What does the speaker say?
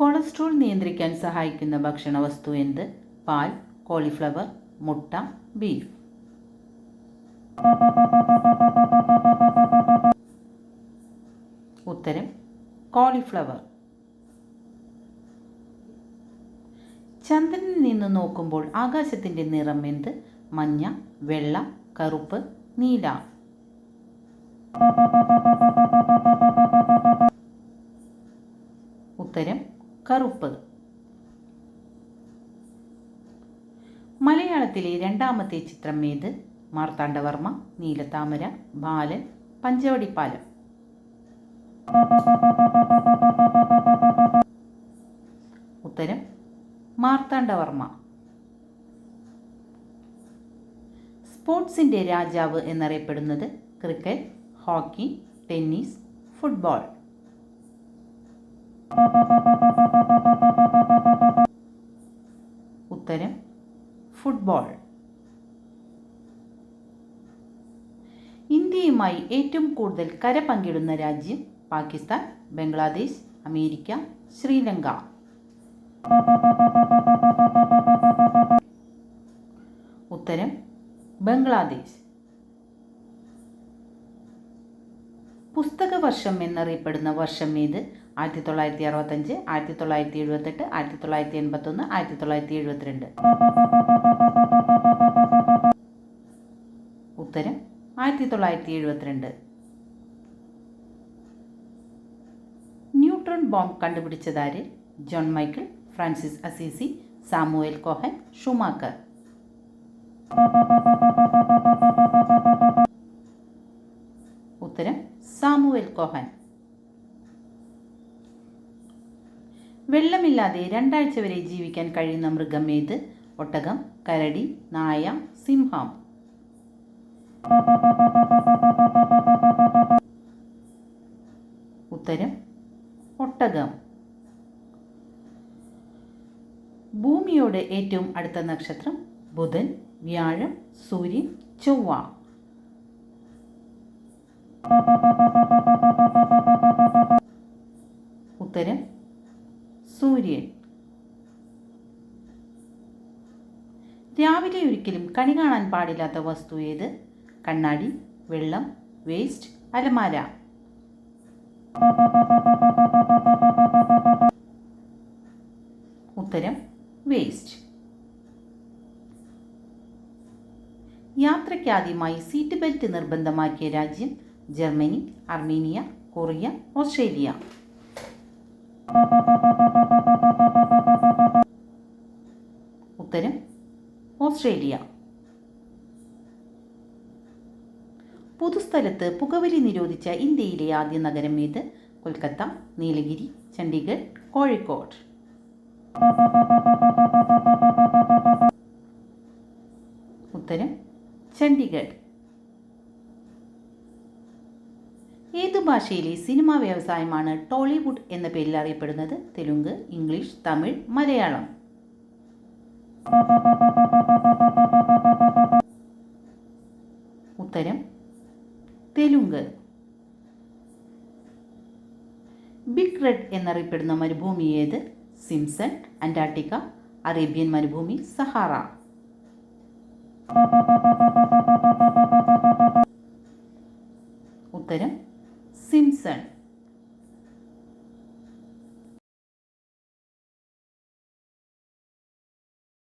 Cholesterol നിയന്ത്രിക്കാൻ സഹായിക്കുന്ന ഭക്ഷണ വസ്തു എന്ത്? പാൽ കോളിഫ്ലവർ മുട്ട ബീഫ്. ഉത്തരം കോളിഫ്ലവർ. ചന്ദ്രനിൽ നിന്ന് നോക്കുമ്പോൾ ആകാശത്തിന്റെ നിറം എന്ത്? മഞ്ഞ വെള്ള കറുപ്പ് നീല. ഉത്തരം കറുപ്പ് മലയാളത്തിലെ രണ്ടാമത്തെ ചിത്രം ഏത്? മാർത്താണ്ഡവർമ്മ നീലത്താമര ബാലൻ പഞ്ചവടിപ്പാലം. ഉത്തരം മാർത്താണ്ഡവർമ്മ. സ്പോർട്സിന്റെ രാജാവ് എന്നറിയപ്പെടുന്നത് ക്രിക്കറ്റ് ഹോക്കി ടെന്നീസ് ഫുട്ബോൾ. ഉത്തരം ഫുട്ബോൾ ഇന്ത്യയുമായി ഏറ്റവും കൂടുതൽ കര പങ്കിടുന്ന രാജ്യം പാകിസ്ഥാൻ ബംഗ്ലാദേശ് അമേരിക്ക ശ്രീലങ്ക. ഉത്തരം ബംഗ്ലാദേശ്. പുസ്തക വർഷം എന്നറിയപ്പെടുന്ന വർഷം ഏത്? ആയിരത്തി തൊള്ളായിരത്തി അറുപത്തഞ്ച് ആയിരത്തി തൊള്ളായിരത്തി എഴുപത്തെട്ട് ആയിരത്തി തൊള്ളായിരത്തി എൺപത്തൊന്ന് ആയിരത്തി തൊള്ളായിരത്തി എഴുപത്തിരണ്ട് ഉത്തരം ആയിരത്തി തൊള്ളായിരത്തി എഴുപത്തിരണ്ട് neutron bomb കണ്ടുപിടിച്ചതാര്? John Michael Francis Assisi Samuel Cohen Schumacher. ഉത്തരം സാമുവേൽ കോഹൻ. വെള്ളമില്ലാതെ രണ്ടാഴ്ച വരെ ജീവിക്കാൻ കഴിയുന്ന മൃഗം ഏത്? ഒട്ടകം കരടി നായ സിംഹം. ഉത്തരം ഒട്ടകം. ഭൂമിയോട് ഏറ്റവും അടുത്ത നക്ഷത്രം ബുധൻ വ്യാഴം സൂര്യൻ ചൊവ്വ. ഉത്തരം സൂര്യൻ രാവിലെ ഒരിക്കലും കണി കാണാൻ പാടില്ലാത്ത വസ്തു ഏത്? കണ്ണാടി വെള്ളം വേസ്റ്റ് അലമാര. ഉത്തരം വേസ്റ്റ്. യാത്രയ്ക്കാദ്യമായി സീറ്റ് ബെൽറ്റ് നിർബന്ധമാക്കിയ രാജ്യം ജർമ്മനി അർമേനിയ കൊറിയ ഓസ്ട്രേലിയ. ഉത്തരം ഓസ്ട്രേലിയ. പൊതുസ്ഥലത്ത് പുകവലി നിരോധിച്ച ഇന്ത്യയിലെ ആദ്യ നഗരം ഏത്? കൊൽക്കത്ത നീലഗിരി ചണ്ഡീഗഡ് കോഴിക്കോട്. ഉത്തരം ചണ്ഡീഗഡ്. ഏതു ഭാഷയിലെ സിനിമാ വ്യവസായമാണ് ടോളിവുഡ് എന്ന പേരിൽ അറിയപ്പെടുന്നത്? തെലുങ്ക് ഇംഗ്ലീഷ് തമിഴ് മലയാളം. ഉത്തരം തെലുങ്ക്. ബിഗ് റെഡ് എന്നറിയപ്പെടുന്ന മരുഭൂമി ഏത്? സിംസൺ അന്റാർട്ടിക്ക അറേബ്യൻ മരുഭൂമി സഹാറ. ഉത്തരം സിംസൺ.